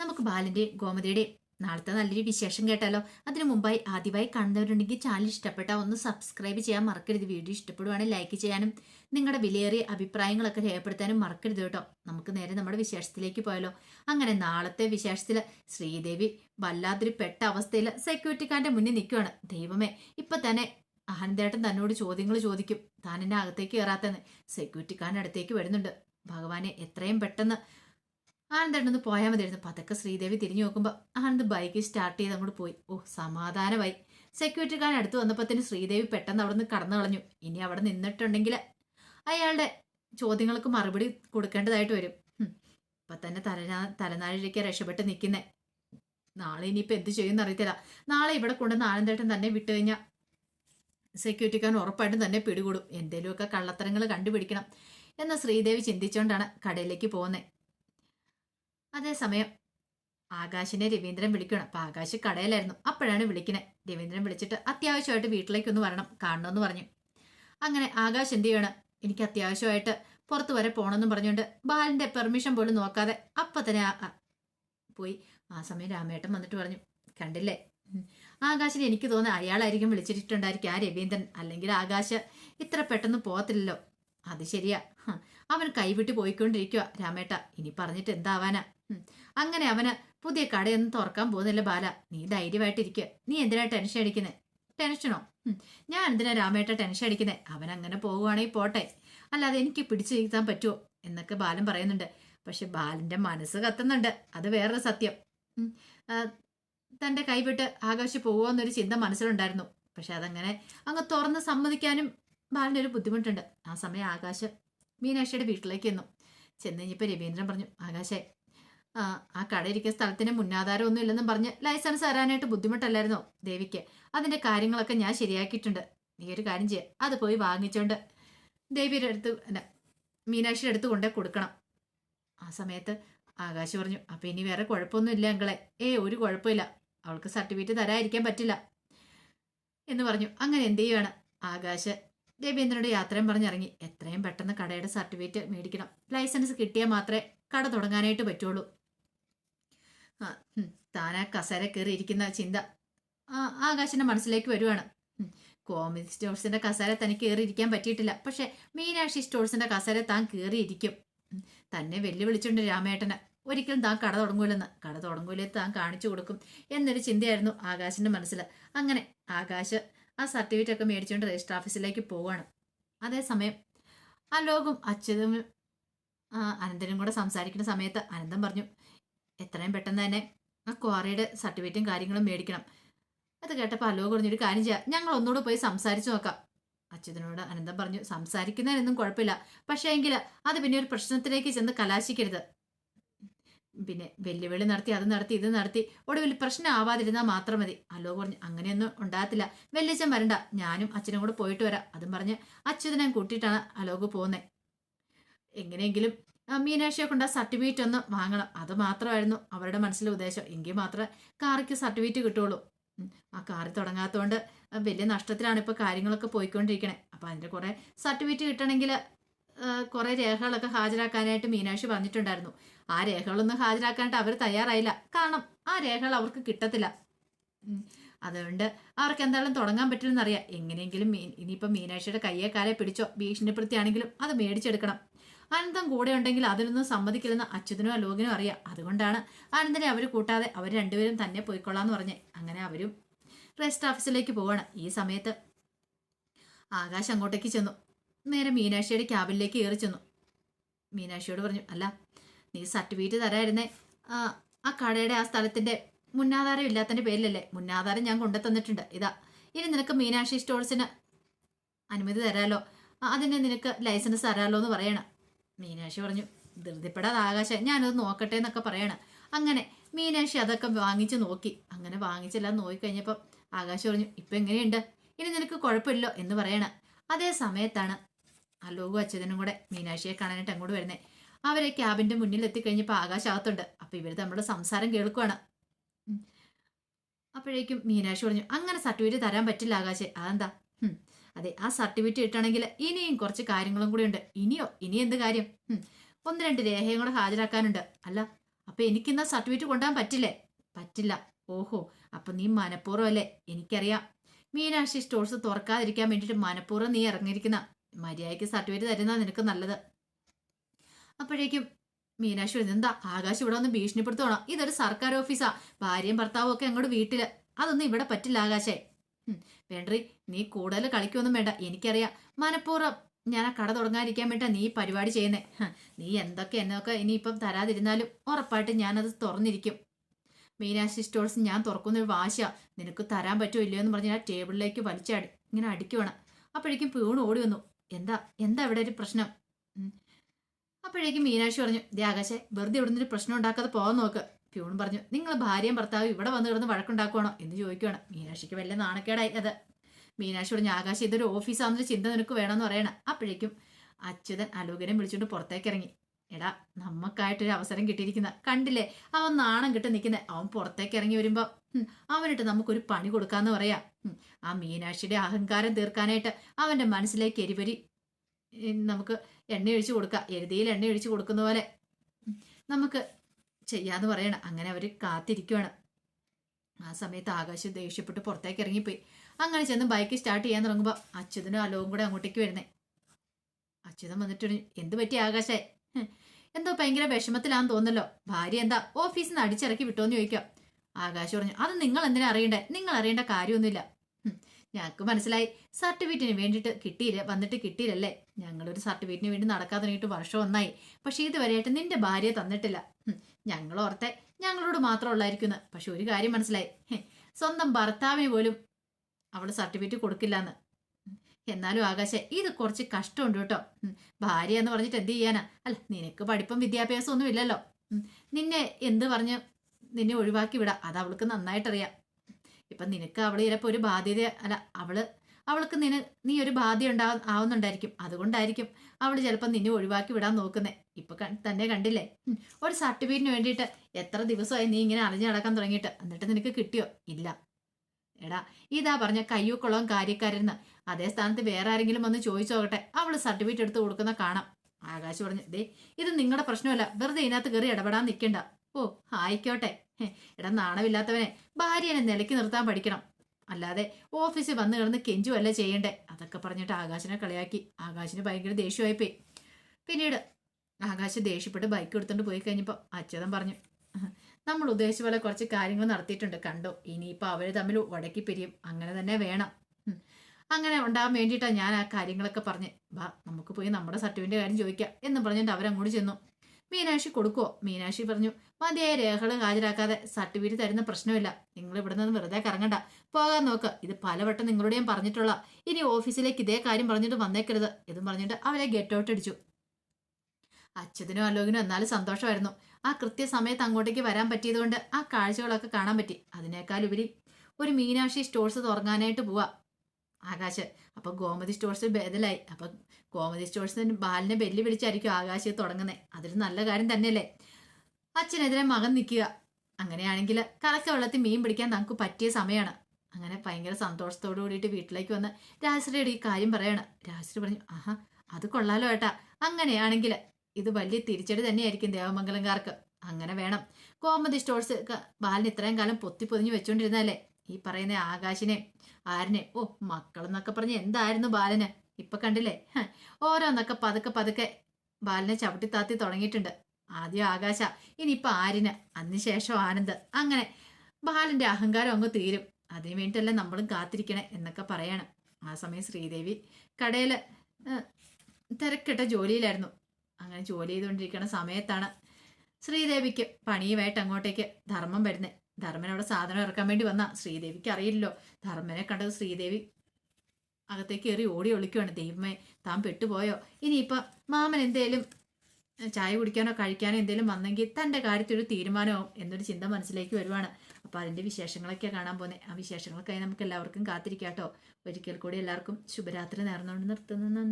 നമുക്ക് ബാലിന്റെയും ഗോമതിയുടെയും നാളത്തെ നല്ലൊരു വിശേഷം കേട്ടാലോ? അതിനു മുമ്പായി ആദ്യമായി കാണുന്നവരുണ്ടെങ്കിൽ ചാനൽ ഇഷ്ടപ്പെട്ട ഒന്ന് സബ്സ്ക്രൈബ് ചെയ്യാൻ മറക്കരുത്. വീഡിയോ ഇഷ്ടപ്പെടുവാണെങ്കിൽ ലൈക്ക് ചെയ്യാനും നിങ്ങളുടെ വിലയേറിയ അഭിപ്രായങ്ങളൊക്കെ രേഖപ്പെടുത്താനും മറക്കരുത് കേട്ടോ. നമുക്ക് നേരെ നമ്മുടെ വിശേഷത്തിലേക്ക് പോയാലോ? അങ്ങനെ നാളത്തെ വിശേഷത്തിൽ ശ്രീദേവി വല്ലാത്തൊരു പെട്ട അവസ്ഥയിൽ സെക്യൂരിറ്റിക്കാരന്റെ മുന്നിൽ നിൽക്കുകയാണ് ദൈവമേ ഇപ്പൊ തന്നെ ആനന്ദേട്ടൻ തന്നോട് ചോദ്യങ്ങൾ ചോദിക്കും. താൻ എന്നെ അകത്തേക്ക് കയറാത്തെന്ന് സെക്യൂരിറ്റിക്കാരന്റെ അടുത്തേക്ക് വരുന്നുണ്ട്. ഭഗവാനെ എത്രയും പെട്ടെന്ന് ആനന്ദേട്ടൻ ഒന്ന് പോയാൽ മതിയായിരുന്നു. പതൊക്കെ ശ്രീദേവി തിരിഞ്ഞു നോക്കുമ്പോൾ ആനന്ദ് ബൈക്ക് സ്റ്റാർട്ട് ചെയ്ത് അങ്ങോട്ട് പോയി. ഓ സമാധാനമായി. സെക്യൂരിറ്റിക്കാരൻ അടുത്ത് വന്നപ്പോഴത്തേന് ശ്രീദേവി പെട്ടെന്ന് അവിടെ നിന്ന് കടന്നു കളഞ്ഞു. ഇനി അവിടെ നിന്നിട്ടുണ്ടെങ്കിൽ അയാളുടെ ചോദ്യങ്ങൾക്ക് മറുപടി കൊടുക്കേണ്ടതായിട്ട് വരും. ഇപ്പൊ തന്നെ തലനാ തലനാഴിലേക്ക് രക്ഷപ്പെട്ട് നിൽക്കുന്നേ നാളെ ഇനിയിപ്പോൾ എന്ത് ചെയ്യുമെന്ന് അറിയത്തില്ല. നാളെ ഇവിടെ കൊണ്ടുവന്ന് ആനന്ദേട്ടൻ തന്നെ വിട്ടു കഴിഞ്ഞാൽ സെക്യൂരിറ്റിക്കാരൻ ഉറപ്പായിട്ടും തന്നെ പിടികൂടും. എന്തെങ്കിലുമൊക്കെ കള്ളത്തരങ്ങൾ കണ്ടുപിടിക്കണം. എന്ന് ശ്രീദേവി ചിന്തിച്ചുകൊണ്ടാണ് കടയിലേക്ക് പോകുന്നത് അതേസമയം ആകാശിനെ രവീന്ദ്രൻ വിളിക്കണം അപ്പൊ ആകാശ് കടയിലായിരുന്നു. അപ്പോഴാണ് വിളിക്കുന്നത് രവീന്ദ്രൻ വിളിച്ചിട്ട് അത്യാവശ്യമായിട്ട് വീട്ടിലേക്ക് ഒന്ന് വരണം കാണണമെന്ന് പറഞ്ഞു. അങ്ങനെ ആകാശ് എന്ത് ചെയ്യണം? എനിക്ക് അത്യാവശ്യമായിട്ട് പുറത്ത് വരെ പോകണമെന്നും പറഞ്ഞുകൊണ്ട് ബാലിന്റെ പെർമിഷൻ പോലും നോക്കാതെ അപ്പൊ തന്നെ പോയി. ആ സമയം രാമേട്ടൻ വന്നിട്ട് പറഞ്ഞു കണ്ടില്ലേ. ആകാശിന് എനിക്ക് തോന്നുന്നു അയാളായിരിക്കും വിളിച്ചിട്ടുണ്ടായിരിക്കും ആ രവീന്ദ്രൻ. അല്ലെങ്കിൽ ആകാശ് ഇത്ര പെട്ടെന്ന് പോകത്തില്ലല്ലോ. അത് ശരിയാ. അവൻ കൈവിട്ട് പോയിക്കൊണ്ടിരിക്കുക രാമേട്ട ഇനി പറഞ്ഞിട്ട് എന്താവാനാ. അങ്ങനെ അവന് പുതിയ കടയൊന്നും തുറക്കാൻ പോകുന്നില്ല ബാല. നീ ധൈര്യമായിട്ടിരിക്കുക നീ എന്തിനാ ടെൻഷൻ അടിക്കുന്നത് ടെൻഷനോ? ഞാൻ എന്തിനാ രാമേട്ട ടെൻഷൻ അടിക്കുന്നത് അവൻ അങ്ങനെ പോവുകയാണെങ്കിൽ പോട്ടെ. അല്ലാതെ എനിക്ക് പിടിച്ചു നീക്കാൻ പറ്റുമോ എന്നൊക്കെ ബാലൻ പറയുന്നുണ്ട്. പക്ഷെ ബാലന്റെ മനസ്സ് കത്തുന്നുണ്ട്. അത് വേറൊരു സത്യം. തന്റെ കൈവിട്ട് ആകാശ് പോവുക എന്നൊരു ചിന്ത മനസ്സിലുണ്ടായിരുന്നു. പക്ഷെ അതങ്ങനെ അങ്ങ് തുറന്ന് സമ്മതിക്കാനും ബാലിനൊരു ബുദ്ധിമുട്ടുണ്ട്. ആ സമയം ആകാശ് മീനാക്ഷിയുടെ വീട്ടിലേക്ക് ചെന്നു. ചെന്ന് കഴിഞ്ഞപ്പോൾ രവീന്ദ്രൻ പറഞ്ഞു ആകാശേ ആ കട ഇരിക്കുന്ന സ്ഥലത്തിന് മുന്നാധാരം ഒന്നും ഇല്ലെന്നും പറഞ്ഞ് ലൈസൻസ് തരാനായിട്ട് ബുദ്ധിമുട്ടല്ലായിരുന്നോ ദേവിക്ക്? അതിന്റെ കാര്യങ്ങളൊക്കെ ഞാൻ ശരിയാക്കിയിട്ടുണ്ട്. നീ ഒരു കാര്യം ചെയ്യുക അത് പോയി വാങ്ങിച്ചോണ്ട് ദേവിയുടെ അടുത്ത് മീനാക്ഷിയുടെ അടുത്ത് കൊണ്ടേ കൊടുക്കണം. ആ സമയത്ത് ആകാശ് പറഞ്ഞു അപ്പൊ ഇനി വേറെ കുഴപ്പമൊന്നും ഇല്ല അങ്കളെ. ഏ ഒരു കുഴപ്പമില്ല. അവൾക്ക് സർട്ടിഫിക്കറ്റ് തരാതിരിക്കാൻ പറ്റില്ല. എന്ന് പറഞ്ഞു. അങ്ങനെ എന്ത് ചെയ്യുകയാണ് ആകാശ് ദേവേന്ദ്രനോട് യാത്രയും പറഞ്ഞിറങ്ങി. എത്രയും പെട്ടെന്ന് കടയുടെ സർട്ടിഫിക്കറ്റ് മേടിക്കണം. ലൈസൻസ് കിട്ടിയാൽ മാത്രമേ കട തുടങ്ങാനായിട്ട് പറ്റുള്ളൂ. താൻ ആ കസേര കയറി ഇരിക്കുന്ന ചിന്ത. ആകാശിന്റെ മനസ്സിലേക്ക് വരുവാണ്. കോമിക് സ്റ്റോഴ്സിന്റെ കസേര തനിക്ക് കയറിയിരിക്കാൻ പറ്റിയിട്ടില്ല. പക്ഷെ മീനാക്ഷി സ്റ്റോഴ്സിന്റെ കസേര താൻ കയറിയിരിക്കും. തന്നെ വെല്ലുവിളിച്ചുണ്ട് രാമേട്ടന്. ഒരിക്കലും താൻ കട തുടങ്ങൂലെന്ന്. കട തുടങ്ങൂലേ താൻ കാണിച്ചു കൊടുക്കും എന്നൊരു ചിന്തയായിരുന്നു ആകാശിന്റെ മനസ്സിൽ അങ്ങനെ ആകാശ് ആ സർട്ടിഫിക്കറ്റ് ഒക്കെ മേടിച്ചുകൊണ്ട് രജിസ്റ്റർ ഓഫീസിലേക്ക് പോവാണ്. അതേസമയം അലോകും അച്യുതും അനന്തനും കൂടെ സംസാരിക്കുന്ന സമയത്ത് അനന്തം പറഞ്ഞു എത്രയും പെട്ടെന്ന് തന്നെ ആ ക്വാറിയുടെ സർട്ടിഫിക്കറ്റും കാര്യങ്ങളും മേടിക്കണം. അത് കേട്ടപ്പോൾ അലോ കുറഞ്ഞൊരു കാര്യം ചെയ്യാം. ഞങ്ങൾ ഒന്നുകൂടെ പോയി സംസാരിച്ചു നോക്കാം. അച്യുതനോട് അനന്തം പറഞ്ഞു സംസാരിക്കുന്നതിനൊന്നും കുഴപ്പമില്ല. പക്ഷേ എങ്കിൽ അത് പിന്നെ ഒരു പ്രശ്നത്തിലേക്ക് ചെന്ന് കലാശിക്കരുത്. പിന്നെ വെല്ലുവിളി നടത്തി അത് നടത്തി ഇത് നടത്തി. ഒടുവിൽ പ്രശ്നം ആവാതിരുന്നാൽ മാത്രം മതി. അലോ പറഞ്ഞു അങ്ങനെയൊന്നും ഉണ്ടാകത്തില്ല. വെല്ലിച്ചൻ വരണ്ട. ഞാനും അച്ഛനും കൂടെ പോയിട്ട് വരാം. അതും പറഞ്ഞ് അച്യുതനെ കൂട്ടിയിട്ടാണ് അലോക് പോകുന്നത് എങ്ങനെയെങ്കിലും മീനാക്ഷിയെ കൊണ്ട് ആ സർട്ടിഫിക്കറ്റ് ഒന്ന് വാങ്ങണം. അത് മാത്രമായിരുന്നു അവരുടെ മനസ്സിലെ ഉദ്ദേശം. എങ്കിൽ മാത്രമേ കാറിക്ക് സർട്ടിഫിക്കറ്റ് കിട്ടുള്ളൂ ആ കാർ തുടങ്ങാത്തതുകൊണ്ട് വലിയ നഷ്ടത്തിലാണ് ഇപ്പോൾ കാര്യങ്ങളൊക്കെ പോയിക്കൊണ്ടിരിക്കണേ. അപ്പോൾ അതിന്റെ കുറേ സർട്ടിഫിക്കറ്റ് കിട്ടണമെങ്കിൽ കുറേ രേഖകളൊക്കെ ഹാജരാക്കാനായിട്ട് മീനാക്ഷി പറഞ്ഞിട്ടുണ്ടായിരുന്നു. ആ രേഖകളൊന്നും ഹാജരാക്കാനായിട്ട് അവർ തയ്യാറായില്ല. കാരണം ആ രേഖകൾ അവർക്ക് കിട്ടത്തില്ല. അതുകൊണ്ട് അവർക്ക് എന്തായാലും തുടങ്ങാൻ പറ്റില്ലെന്നറിയാം. എങ്ങനെയെങ്കിലും മീൻ ഇനിയിപ്പോൾ മീനാക്ഷിയുടെ കയ്യെ കാലെ പിടിച്ചോ. ഭീഷണിപ്പെടുത്തിയാണെങ്കിലും അത് മേടിച്ചെടുക്കണം. അനന്തം കൂടെ ഉണ്ടെങ്കിൽ അതിനൊന്നും സമ്മതിക്കില്ലെന്ന് അച്യുതനും അലോകിനും അറിയാം. അതുകൊണ്ടാണ് അനന്തനെ അവർ കൂട്ടാതെ അവർ രണ്ടുപേരും തന്നെ പോയിക്കൊള്ളാന്ന് പറഞ്ഞ് അങ്ങനെ അവരും റെസ്റ്റ് ഓഫീസിലേക്ക് പോവാണ്. ഈ സമയത്ത് ആകാശ് അങ്ങോട്ടേക്ക് ചെന്നു. നേരെ മീനാക്ഷിയുടെ ക്യാബിനിലേക്ക് കയറി ചെന്നു. മീനാക്ഷിയോട് പറഞ്ഞു അല്ല നീ സർട്ടിഫിക്കറ്റ് തരായിരുന്നേ. ആ കടയുടെ ആ സ്ഥലത്തിന്റെ മുന്നാധാരം ഇല്ലാത്തതിന്റെ പേരിലല്ലേ? മുന്നാധാരം ഞാൻ കൊണ്ടു തന്നിട്ടുണ്ട് ഇതാ ഇനി നിനക്ക് മീനാക്ഷി സ്റ്റോൾസിന് അനുമതി തരാലോ? അതിന് നിനക്ക് ലൈസൻസ് തരാലോ എന്ന് പറയണം. മീനാക്ഷി പറഞ്ഞു ധൃതിപ്പെടാതെ ആകാശം ഞാനത് നോക്കട്ടെ എന്നൊക്കെ പറയണം. അങ്ങനെ മീനാക്ഷി അതൊക്കെ വാങ്ങിച്ച് നോക്കി. അങ്ങനെ വാങ്ങിച്ചെല്ലാം നോക്കിക്കഴിഞ്ഞപ്പം ആകാശ പറഞ്ഞു ഇപ്പം എങ്ങനെയുണ്ട്? ഇനി നിനക്ക് കുഴപ്പമില്ലോ എന്ന് പറയണം. അതേ സമയത്താണ് അലോകും അച്യുതനും കൂടെ മീനാക്ഷിയെ കാണാനായിട്ട് അങ്ങോട്ട് വരുന്നത് അവരെ ക്യാബിന്റെ മുന്നിൽ എത്തിക്കഴിഞ്ഞപ്പോൾ ആകാശ് അകത്തുണ്ട്. അപ്പൊ ഇവർ നമ്മുടെ സംസാരം കേൾക്കുവാണ്. അപ്പോഴേക്കും മീനാക്ഷി പറഞ്ഞു അങ്ങനെ സർട്ടിഫിക്കറ്റ് തരാൻ പറ്റില്ല ആകാശേ. അതെന്താ. അതെ ആ സർട്ടിഫിക്കറ്റ് കിട്ടണമെങ്കിൽ ഇനിയും കുറച്ച് കാര്യങ്ങളും കൂടി ഉണ്ട്. ഇനിയോ? ഇനി എന്ത് കാര്യം? ഒന്ന് രണ്ട് രേഖയും കൂടെ ഹാജരാക്കാനുണ്ട്. അല്ല അപ്പൊ എനിക്കിന്ന് സർട്ടിഫിക്കറ്റ് കൊണ്ടുപോകാൻ പറ്റില്ലേ? പറ്റില്ല. ഓഹോ അപ്പൊ നീ മനഃപൂർവം അല്ലേ എനിക്കറിയാം. മീനാക്ഷി സ്റ്റോഴ്സ് തുറക്കാതിരിക്കാൻ വേണ്ടിട്ട് മനഃപൂർവം നീ ഇറങ്ങിയിരിക്കുന്ന. മര്യാദയ്ക്ക് സർട്ടിഫിക്കറ്റ് തരുന്ന നിനക്ക് നല്ലത്. അപ്പോഴേക്കും മീനാക്ഷി എന്താ ആകാശ് ഇവിടെ ഒന്ന് ഭീഷണിപ്പെടുത്തുവാണോ? ഇതൊരു സർക്കാർ ഓഫീസാ. ഭാര്യയും ഭർത്താവും ഒക്കെ അങ്ങോട്ട് വീട്ടിൽ. അതൊന്നും ഇവിടെ പറ്റില്ല ആകാശേ. വേണ്ടറി നീ കൂടുതൽ കളിക്കൊന്നും വേണ്ട എനിക്കറിയാം. മനഃപൂർവം ഞാൻ ആ കട തുടങ്ങാതിരിക്കാൻ വേണ്ട നീ പരിപാടി ചെയ്യുന്നേ. നീ എന്തൊക്കെ എന്നൊക്കെ ഇനി ഇനിയിപ്പം തരാതിരുന്നാലും ഉറപ്പായിട്ട് ഞാനത് തുറന്നിരിക്കും. മീനാക്ഷി സ്റ്റോഴ്സ് ഞാൻ തുറക്കുന്നൊരു വാശിയാ. നിനക്ക് തരാൻ പറ്റുമോ ഇല്ലയോ എന്ന് പറഞ്ഞ് ഞാൻ ടേബിളിലേക്ക് വലിച്ചാടി. ഇങ്ങനെ അടിക്കുവാണ്. അപ്പോഴേക്കും പ്യൂൺ ഓടി വന്നു. എന്താ എന്താ ഇവിടെ ഒരു പ്രശ്നം? അപ്പോഴേക്കും മീനാക്ഷി പറഞ്ഞു ദേ ആകാശെ വെറുതെ ഇവിടുന്ന് ഒരു പ്രശ്നം ഉണ്ടാക്കാതെ പോകാൻ നോക്ക്. പ്യൂൺ പറഞ്ഞു നിങ്ങൾ ഭാര്യയും ഭർത്താവും ഇവിടെ വന്ന് കിടന്ന് വഴക്കുണ്ടാക്കുവാണോ? എന്ന് ചോദിക്കുവാണ്. മീനാക്ഷിക്ക് വലിയ നാണക്കേടായി അത്. മീനാക്ഷി പറഞ്ഞു ആകാശ് ഇതൊരു ഓഫീസാണെന്നൊരു ചിന്ത നിനക്ക് വേണമെന്ന് പറയണം. അപ്പോഴേക്കും അച്യുതൻ അലോകനെ വിളിച്ചുകൊണ്ട് പുറത്തേക്ക് ഇറങ്ങി എടാ നമുക്കായിട്ടൊരു അവസരം കിട്ടിയിരിക്കുന്ന. കണ്ടില്ലേ? അവൻ നാണം കിട്ടി നിൽക്കുന്നത് അവൻ പുറത്തേക്ക് ഇറങ്ങി വരുമ്പോൾ അവനിട്ട് നമുക്കൊരു പണി കൊടുക്കാന്ന് പറയാം. ആ മീനാക്ഷിയുടെ അഹങ്കാരം തീർക്കാനായിട്ട് അവന്റെ മനസ്സിലേക്ക് എരിപരി നമുക്ക് എണ്ണ ഒഴിച്ചു കൊടുക്കാം. എരുതിയിൽ എണ്ണ ഒഴിച്ചു കൊടുക്കുന്ന പോലെ നമുക്ക് ചെയ്യാന്ന് പറയണം. അങ്ങനെ അവർ കാത്തിരിക്കുവാണ്. ആ സമയത്ത് ആകാശം ദേഷ്യപ്പെട്ട് പുറത്തേക്ക് ഇറങ്ങിപ്പോയി. അങ്ങനെ ചെന്ന് ബൈക്ക് സ്റ്റാർട്ട് ചെയ്യാൻ തുടങ്ങുമ്പോൾ അച്യുതനും അലവും കൂടെ അങ്ങോട്ടേക്ക് വരുന്നേ. അച്യുതൻ വന്നിട്ട് എന്ത് പറ്റി ആകാശേ? എന്തോ ഭയങ്കര വിഷമത്തിലാന്ന് തോന്നല്ലോ ഭാര്യ എന്താ ഓഫീസിൽ നിന്ന് അടിച്ചിറക്കി വിട്ടോന്ന് ചോദിക്കാം ആകാശ് പറഞ്ഞു അത് നിങ്ങൾ എന്തിനാ അറിയണ്ടേ? നിങ്ങൾ അറിയേണ്ട കാര്യമൊന്നുമില്ല. ഞങ്ങൾക്ക് മനസ്സിലായി. സർട്ടിഫിക്കറ്റിന് വേണ്ടിയിട്ട് കിട്ടിയില്ല വന്നിട്ട് കിട്ടിയില്ലല്ലേ? ഞങ്ങളൊരു സർട്ടിഫിക്കറ്റിന് വേണ്ടി നടക്കാൻ തുടങ്ങിയിട്ട് വർഷം ഒന്നായി. പക്ഷേ ഇതുവരെയായിട്ട് നിന്റെ ഭാര്യ തന്നിട്ടില്ല. ഞങ്ങൾ ഓർത്തെ ഞങ്ങളോട് മാത്രം ഉള്ളായിരിക്കുന്നു. പക്ഷെ ഒരു കാര്യം മനസ്സിലായി. സ്വന്തം ഭർത്താവിന് പോലും അവൾ സർട്ടിഫിക്കറ്റ് കൊടുക്കില്ലെന്ന്. എന്നാലും ആകാശെ ഇത് കുറച്ച് കഷ്ടമുണ്ട് കേട്ടോ. ഭാര്യ എന്ന് പറഞ്ഞിട്ട് എന്ത് ചെയ്യാനാ? അല്ല നിനക്ക് പഠിപ്പും വിദ്യാഭ്യാസം ഒന്നും ഇല്ലല്ലോ. നിന്നെ എന്ത് പറഞ്ഞ് നിന്നെ ഒഴിവാക്കി വിടാം. അത് അവൾക്ക് നന്നായിട്ടറിയാം. ഇപ്പൊ നിനക്ക് അവൾ ചിലപ്പോ ഒരു ബാധ്യത അല്ല അവൾ അവൾക്ക് നിന നീ ഒരു ബാധ്യ ഉണ്ടാ ആവുന്നുണ്ടായിരിക്കും. അതുകൊണ്ടായിരിക്കും അവൾ ചിലപ്പോൾ നിന്നെ ഒഴിവാക്കി വിടാൻ നോക്കുന്നേ. ഇപ്പൊ തന്നെ കണ്ടില്ലേ? ഒരു സർട്ടിഫിക്കറ്റിന് വേണ്ടിയിട്ട് എത്ര ദിവസമായി നീ ഇങ്ങനെ അറിഞ്ഞു നടക്കാൻ തുടങ്ങിയിട്ട് എന്നിട്ട് നിനക്ക് കിട്ടിയോ? ഇല്ല. എടാ ഇതാ പറഞ്ഞ കയ്യൂക്കുളവും കാര്യക്കാരെന്ന് അതേ സ്ഥാനത്ത് വേറെ ആരെങ്കിലും വന്ന് ചോദിച്ചു നോക്കട്ടെ. അവൾ സർട്ടിഫിക്കറ്റ് എടുത്ത് കൊടുക്കുന്ന കാണാം. ആകാശ് പറഞ്ഞു ദേ ഇത് നിങ്ങളുടെ പ്രശ്നമല്ല. വെറുതെ ഇതിനകത്ത് കയറി ഇടപെടാൻ നിൽക്കണ്ട ഓ ആയിക്കോട്ടെ. എടാ നാണമില്ലാത്തവനെ ഭാര്യനെ നിലയ്ക്ക് നിർത്താൻ പഠിക്കണം. അല്ലാതെ ഓഫീസിൽ വന്ന് കിടന്ന് കെഞ്ചുവല്ല ചെയ്യണ്ടേ? അതൊക്കെ പറഞ്ഞിട്ട് ആകാശിനെ കളിയാക്കി. ആകാശിന് ഭയങ്കര ദേഷ്യമായിപ്പോയി. പിന്നീട് ആകാശ് ദേഷ്യപ്പെട്ട് ബൈക്ക് എടുത്തുകൊണ്ട് പോയി കഴിഞ്ഞപ്പോൾ അച്യുതൻ പറഞ്ഞു നമ്മൾ ഉദ്ദേശിച്ച പോലെ കുറച്ച് കാര്യങ്ങൾ നടത്തിയിട്ടുണ്ട് കണ്ടോ? ഇനിയിപ്പോൾ അവർ തമ്മിൽ ഉടക്കി പിരിയും. അങ്ങനെ തന്നെ വേണം. അങ്ങനെ ഉണ്ടാകാൻ വേണ്ടിയിട്ടാണ് ഞാൻ ആ കാര്യങ്ങളൊക്കെ പറഞ്ഞ്. വാ നമുക്ക് പോയി നമ്മുടെ സർട്ടിഫിക്കറ്റ് കാര്യം ചോദിക്കാം എന്ന് പറഞ്ഞിട്ട് അവരങ്ങോട്ട് ചെന്നു. മീനാക്ഷി കൊടുക്കുവോ? മീനാക്ഷി പറഞ്ഞു മതിയായ രേഖകൾ ഹാജരാക്കാതെ സർട്ടിഫിക്കറ്റ് തരുന്ന പ്രശ്നമില്ല. നിങ്ങൾ ഇവിടെ നിന്ന് വെറുതെ കറങ്ങണ്ട. പോകാൻ നോക്ക്. ഇത് പലവട്ടം നിങ്ങളോട് ഞാൻ പറഞ്ഞിട്ടുള്ള. ഇനി ഓഫീസിലേക്ക് ഇതേ കാര്യം പറഞ്ഞിട്ട് വന്നേക്കരുത് എന്നും പറഞ്ഞിട്ട് അവരെ ഗെറ്റ് ഔട്ട് അടിച്ചു. അച്ഛനും അലോകിനും എന്നാലും സന്തോഷമായിരുന്നു. ആ കൃത്യസമയത്ത് അങ്ങോട്ടേക്ക് വരാൻ പറ്റിയതുകൊണ്ട് ആ കാഴ്ചകളൊക്കെ കാണാൻ പറ്റി. അതിനേക്കാൾ ഉപരി ഒരു മീനാക്ഷി സ്റ്റോഴ്സ് തുറങ്ങാനായിട്ട് പോവാ. ആകാശ് അപ്പൊ ഗോമതി സ്റ്റോഴ്സ് ബദലായി അപ്പൊ ഗോമതി സ്റ്റോഴ്സിന് ബാലിനെ വെല്ലു വിളിച്ചായിരിക്കും ആകാശയെ തുടങ്ങുന്നത് അതൊരു നല്ല കാര്യം തന്നെയല്ലേ? അച്ഛനെതിരെ മകൻ നിൽക്കുക. അങ്ങനെയാണെങ്കിൽ കറക്റ്റ് വെള്ളത്തിൽ മീൻ പിടിക്കാൻ നമുക്ക് പറ്റിയ സമയമാണ് അങ്ങനെ ഭയങ്കര സന്തോഷത്തോടു കൂടിയിട്ട് വീട്ടിലേക്ക് വന്ന് രാജശ്രീയുടെ ഈ കാര്യം പറയാണ്. രാജശ്രീ പറഞ്ഞു ആഹാ അത് കൊള്ളാലോ ഏട്ടാ. അങ്ങനെയാണെങ്കിൽ ഇത് വലിയ തിരിച്ചടി തന്നെയായിരിക്കും ദേവമംഗലംകാർക്ക്. അങ്ങനെ വേണം. കോമതി സ്റ്റോഴ്സ് ബാലിന് ഇത്രയും കാലം പൊത്തി പൊതിഞ്ഞ് വെച്ചോണ്ടിരുന്നല്ലേ ഈ പറയുന്ന ആകാശിനെ ആരനെ ഓ മക്കളെന്നൊക്കെ പറഞ്ഞ് എന്തായിരുന്നു ബാലന്? ഇപ്പൊ കണ്ടില്ലേ? ഓരോന്നൊക്കെ പതുക്കെ പതുക്കെ ബാലനെ ചവിട്ടി താത്തി തുടങ്ങിയിട്ടുണ്ട്. ആദ്യം ആകാശ ഇനിയിപ്പൊ ആരിന് അതിനുശേഷം ആനന്ദ്. അങ്ങനെ ബാലന്റെ അഹങ്കാരം അങ്ങ് തീരും. അതിനു വേണ്ടിയിട്ടല്ലേ നമ്മളും കാത്തിരിക്കണേ എന്നൊക്കെ പറയാണ്. ആ സമയം ശ്രീദേവി കടയിൽ തിരക്കിട്ട ജോലിയിലായിരുന്നു. അങ്ങനെ ജോലി ചെയ്തുകൊണ്ടിരിക്കുന്ന സമയത്താണ് ശ്രീദേവിക്ക് പണിയുമായിട്ട് അങ്ങോട്ടേക്ക് ധർമ്മം വരുന്നത് ധർമ്മൻ അവിടെ സാധനം ഇറക്കാൻ വേണ്ടി വന്ന. ശ്രീദേവിക്ക് അറിയില്ലല്ലോ. ധർമ്മനെ കണ്ടത് ശ്രീദേവി അകത്തേക്ക് കയറി ഓടി ഒളിക്കുവാണ്. ദൈവമേ താൻ പെട്ടുപോയോ? ഇനിയിപ്പം മാമൻ എന്തേലും ചായ കുടിക്കാനോ കഴിക്കാനോ എന്തേലും വന്നെങ്കിൽ തന്റെ കാര്യത്തിൽ ഒരു തീരുമാനമാവും എന്നൊരു ചിന്ത മനസ്സിലേക്ക് വരുവാണ്. അപ്പോൾ അതിന്റെ വിശേഷങ്ങളൊക്കെ കാണാൻ പോകുന്നത് ആ വിശേഷങ്ങൾക്കായി നമുക്ക് എല്ലാവർക്കും കാത്തിരിക്കാം കേട്ടോ ഒരിക്കൽ കൂടി എല്ലാവർക്കും ശുഭരാത്രി നേർന്നുകൊണ്ട് നിർത്തുന്നു.